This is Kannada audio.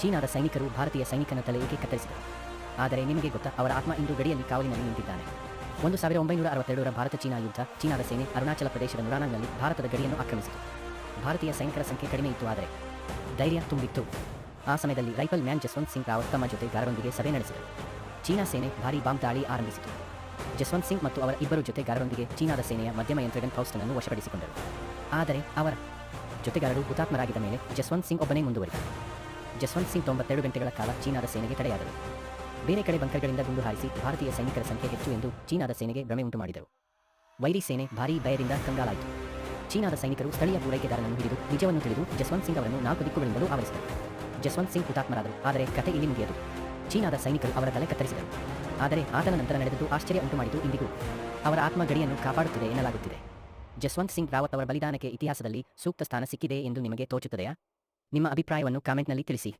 ಚೀನಾದ ಸೈನಿಕರು ಭಾರತೀಯ ಸೈನಿಕನ ತಲೆ ಏಕೆ ಕತ್ತರಿಸಿದರು ಆದರೆ ನಿಮಗೆ ಗೊತ್ತಾ, ಅವರ ಆತ್ಮ ಇಂದು ಗಡಿಯಲ್ಲಿ ಕಾವಲಿನಲ್ಲಿ ನಿಂತಿದ್ದಾನೆ. ಒಂದು ಸಾವಿರ ಒಂಬೈನೂರ ಅರವತ್ತೆರಡರ ಭಾರತ ಚೀನಾ ಯುದ್ಧ, ಚೀನಾದ ಸೇನೆ ಅರುಣಾಚಲ ಪ್ರದೇಶದ ನುರಾನಾಂಗ್ನಲ್ಲಿ ಭಾರತದ ಗಡಿಯನ್ನು ಆಕ್ರಮಿಸಿತು. ಭಾರತೀಯ ಸೈನಿಕರ ಸಂಖ್ಯೆ ಕಡಿಮೆ ಇತ್ತು, ಆದರೆ ಧೈರ್ಯ ತುಂಬಿತ್ತು. ಆ ಸಮಯದಲ್ಲಿ ರೈಫಲ್ ಮ್ಯಾನ್ ಜಸ್ವಂತ್ ಸಿಂಗ್ ರಾವತ್ ತಮ್ಮ ಜೊತೆಗಾರರೊಂದಿಗೆ ಸಭೆ ನಡೆಸಿದರು. ಚೀನಾ ಸೇನೆ ಭಾರೀ ಬಾಂಬ್ ದಾಳಿ ಆರಂಭಿಸಿತು. ಜಸ್ವಂತ್ ಸಿಂಗ್ ಮತ್ತು ಅವರ ಇಬ್ಬರು ಜೊತೆಗಾರರೊಂದಿಗೆ ಚೀನಾದ ಸೇನೆಯ ಮಧ್ಯಮ ಯಂತ್ರಗನ್ ಫೌಸ್ಟನ್ ಅನ್ನು ವಶಪಡಿಸಿಕೊಂಡರು. ಆದರೆ ಅವರ ಜೊತೆಗಾರರು ಹುತಾತ್ಮರಾಗಿದ್ದ ಮೇಲೆ ಜಸ್ವಂತ್ ಸಿಂಗ್ ಒಬ್ಬನೇ ಮುಂದುವರಿದ. ಜಸ್ವಂತ್ ಸಿಂಗ್ ತೊಂಬತ್ತೆರಡು ಗಂಟೆಗಳ ಕಾಲ ಚೀನಾದ ಸೇನೆಗೆ ತಡೆಯಾದರು. ಬೇರೆ ಕಡೆ ಬಂಕರ್ಗಳಿಂದ ಗುಂಡು ಹಾರಿಸಿ ಭಾರತೀಯ ಸೈನಿಕರ ಸಂಖ್ಯೆ ಹೆಚ್ಚು ಎಂದು ಚೀನಾದ ಸೇನೆಗೆ ಭ್ರಮೆ ಉಂಟು ಮಾಡಿದರು ವೈರಿ ಸೇನೆ ಭಾರೀ ಭಯದಿಂದ ಕಂಗಾಲಾಯಿತು. ಚೀನಾದ ಸೈನಿಕರು ಸ್ಥಳೀಯ ಪೂರೈಕೆದಾರನನ್ನು ಹಿಡಿದು ನಿಜವನ್ನು ತಿಳಿದು ಜಸ್ವಂತ್ ಸಿಂಗ್ ಅವರನ್ನು ನಾಲ್ಕು ದಿಕ್ಕುಗಳಿಂದಲೂ ಆವರಿಸಿದರು. ಜಸ್ವಂತ್ ಸಿಂಗ್ ಹುತಾತ್ಮರಾದರು, ಆದರೆ ಕತೆ ಇಲ್ಲಿ ಮುಗಿಯದು ಚೀನಾದ ಸೈನಿಕರು ಅವರ ತಲೆ ಕತ್ತರಿಸಿದರು. ಆದರೆ ಆತನ ನಂತರ ನಡೆದದ್ದು ಆಶ್ಚರ್ಯ ಉಂಟು ಮಾಡಿತು ಇಂದಿಗೂ. ಅವರ ಆತ್ಮ ಗಡಿಯನ್ನು ಕಾಪಾಡುತ್ತಿದೆ ಎನ್ನಲಾಗುತ್ತಿದೆ. ಜಸ್ವಂತ್ ಸಿಂಗ್ ರಾವತ್ ಅವರ ಬಲಿದಾನಕ್ಕೆ ಇತಿಹಾಸದಲ್ಲಿ ಸೂಕ್ತ ಸ್ಥಾನ ಸಿಕ್ಕಿದೆ ಎಂದು ನಿಮಗೆ ತೋಚುತ್ತದೆಯಾ? ನಿಮ್ಮ ಅಭಿಪ್ರಾಯವನ್ನು ಕಾಮೆಂಟ್ನಲ್ಲಿ ತಿಳಿಸಿ.